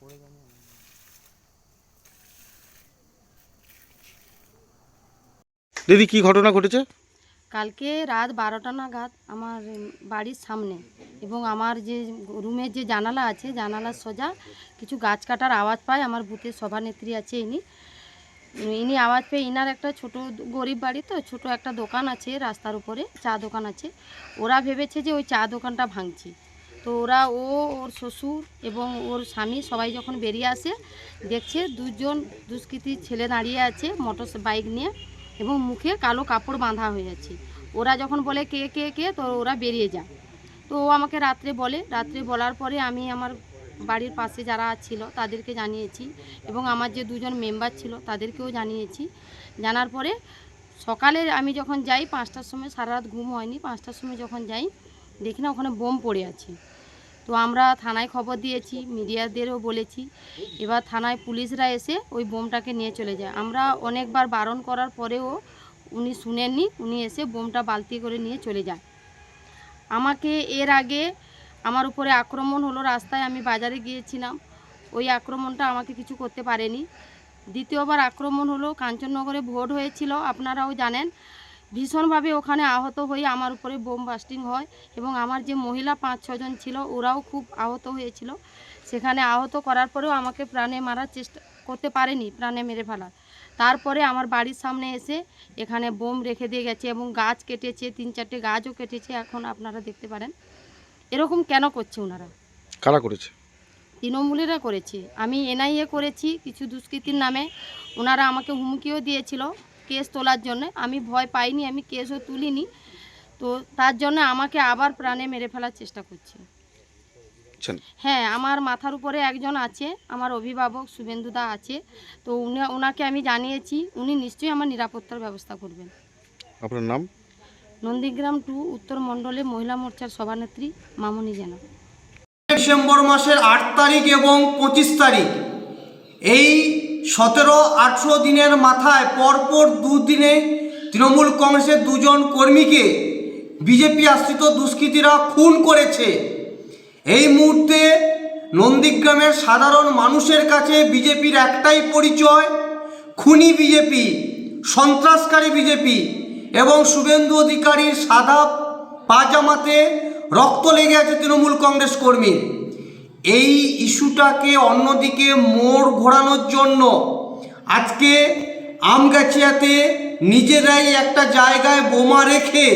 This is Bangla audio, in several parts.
পড়ে আমি। দিদি কি ঘটনা ঘটেছে? কালকে রাত বারোটা নাগাদ আমার বাড়ির সামনে এবং আমার যে রুমের যে জানালা আছে জানালার সোজা কিছু গাছ কাটার আওয়াজ পায়। আমার বুথের সভানেত্রী আছে ইনি। ইনি আওয়াজ পেয়ে ইনার একটা ছোট গরিব বাড়ি তো ছোট একটা দোকান আছে রাস্তার উপরে চা দোকান আছে। ওরা ভেবেছে যে ওই চা দোকানটা ভাঙছি। তো ওরা ও ওর শ্বশুর এবং ওর স্বামী সবাই যখন বেরিয়ে আসে, দেখছে দুজন দুষ্কৃতী ছেলে দাঁড়িয়ে আছে মোটর বাইক নিয়ে এবং মুখে কালো কাপড় বাঁধা হয়ে আছে। ওরা যখন বলে কে কে কে, তো ওরা বেরিয়ে যায়। তো ও আমাকে রাত্রে বলে, রাত্রে বলার পরে আমি আমার বাড়ির পাশে যারা ছিল তাদেরকে জানিয়েছি এবং আমার যে দুজন মেম্বার ছিল তাদেরকেও জানিয়েছি। জানার পরে সকালে আমি যখন যাই, পাঁচটার সময় সারা রাত ঘুম হয়নি, পাঁচটার সময় যখন যাই, দেখি না ওখানে বোম পড়ে আছে। তো আমরা থানায় খবর দিয়েছি, মিডিয়াদেরও বলেছি। এবার থানায় পুলিশরা এসে ওই বোমটাকে নিয়ে চলে যায়। আমরা অনেকবার বারণ করার পরেও উনি শুনেননি, উনি এসে বোমটা বালতি করে নিয়ে চলে যায়। আমাকে এর আগে আমার উপরে আক্রমণ হলো, রাস্তায় আমি বাজারে গিয়েছিলাম। ওই আক্রমণটা আমাকে কিছু করতে পারেনি। দ্বিতীয়বার আক্রমণ হলো, কাঞ্চননগরে ভোট হয়েছিল, আপনারাও জানেন। ভীষণভাবে ওখানে আহত হয়ে আমার উপরে বোম বাস্টিং হয় এবং আমার যে মহিলা পাঁচ ছজন ছিল ওরাও খুব আহত হয়েছিল। সেখানে আহত করার পরেও আমাকে প্রাণে মারার চেষ্টা করতে পারেনি প্রাণে মেরে ফেলার। তারপরে আমার বাড়ির সামনে এসে এখানে বোম রেখে দিয়ে গেছে এবং গাছ কেটেছে তিন চারটে গাছও কেটেছে এখন আপনারা দেখতে পারেন। এরকম কেন করছে ওনারা? কারা করেছে? তৃণমূলেরা করেছে। আমি এনআইএ করেছি কিছু দুষ্কৃতির নামে। ওনারা আমাকে হুমকিও দিয়েছিল। কেস তোলার জন্য। আমি ভয় পাইনি আমি কেসও তুলিনি। তো তার জন্য আমাকে আবার প্রাণে মেরে ফেলার চেষ্টা করছে। হ্যাঁ আমার মাথার উপরে একজন আছে আমার অভিভাবক শুভেন্দুদা আছে। তো উনি ওনাকে আমি জানিয়েছি উনি নিশ্চয়ই আমার নিরাপত্তার ব্যবস্থা করবেন। আপনার নাম? নন্দীগ্রাম টু উত্তর মণ্ডলে মহিলা মোর্চার সভানেত্রী মামনি জেনা। ডিসেম্বর মাসের আট তারিখ এবং পঁচিশ তারিখ। এই সতেরো, আঠেরো দিনের মাথায় পরপর দুদিনে তৃণমূল কংগ্রেসের দুজন কর্মীকে বিজেপি আশ্রিত দুষ্কৃতীরা খুন করেছে। এই মুহূর্তে নন্দীগ্রামের সাধারণ মানুষের কাছে বিজেপির একটাই পরিচয়, খুনি বিজেপি, সন্ত্রাসকারী বিজেপি এবং শুভেন্দু অধিকারীর সাদা পাজামাতে রক্ত লেগে আছে তৃণমূল কংগ্রেস কর্মীর। এই ইস্যুটাকে অন্যদিকে মোড় ঘোরানোর জন্য আজকে আমগাছিয়াতে নিজেরাই একটা জায়গায় বোমা রেখে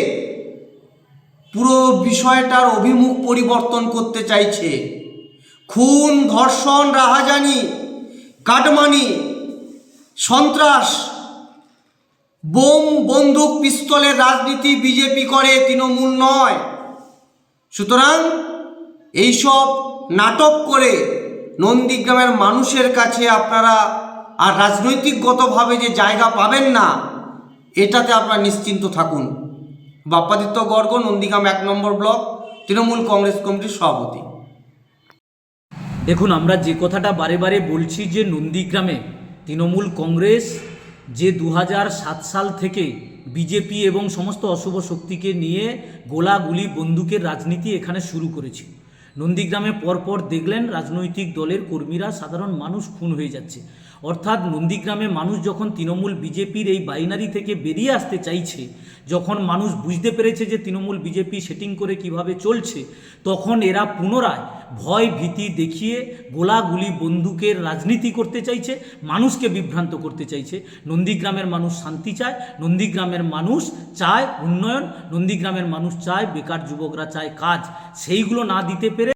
পুরো বিষয়টার অভিমুখ পরিবর্তন করতে চাইছে। খুন, ধর্ষণ, রাহাজানি, কাটমানি, সন্ত্রাস, বোম, বন্দুক, পিস্তলের রাজনীতি বিজেপি করে, তৃণমূল নয়। সুতরাং এইসব নাটক করে নন্দীগ্রামের মানুষের কাছে আপনারা আর রাজনৈতিকগতভাবে যে জায়গা পাবেন না, এটাতে আপনারা নিশ্চিন্ত থাকুন। বাপ্পাদিত্য গর্গ, নন্দীগ্রাম এক নম্বর ব্লক, তৃণমূল কংগ্রেস কমিটির সভাপতি। দেখুন, আমরা যে কথাটা বারে বারে বলছি যে নন্দীগ্রামে তৃণমূল কংগ্রেস যে দু সাল থেকে বিজেপি এবং সমস্ত অশুভ শক্তিকে নিয়ে গোলাগুলি বন্দুকের রাজনীতি এখানে শুরু করেছে নন্দীগ্রামে পরপর দেখলেন রাজনৈতিক দলের কর্মীরা, সাধারণ মানুষ খুন হয়ে যাচ্ছে। অর্থাৎ নন্দীগ্রামে মানুষ যখন তৃণমূল বিজেপির এই বাইনারি থেকে বেরিয়ে আসতে চাইছে যখন মানুষ বুঝতে পেরেছে যে তৃণমূল বিজেপি সেটিং করে কীভাবে চলছে, তখন এরা পুনরায় ভয় ভীতি দেখিয়ে গোলাগুলি বন্দুকের রাজনীতি করতে চাইছে, মানুষকে বিভ্রান্ত করতে চাইছে। নন্দীগ্রামের মানুষ শান্তি চায়, নন্দীগ্রামের মানুষ চায় উন্নয়ন, নন্দীগ্রামের মানুষ চায় বেকার যুবকরা চায় কাজ। সেইগুলো না দিতে পেরে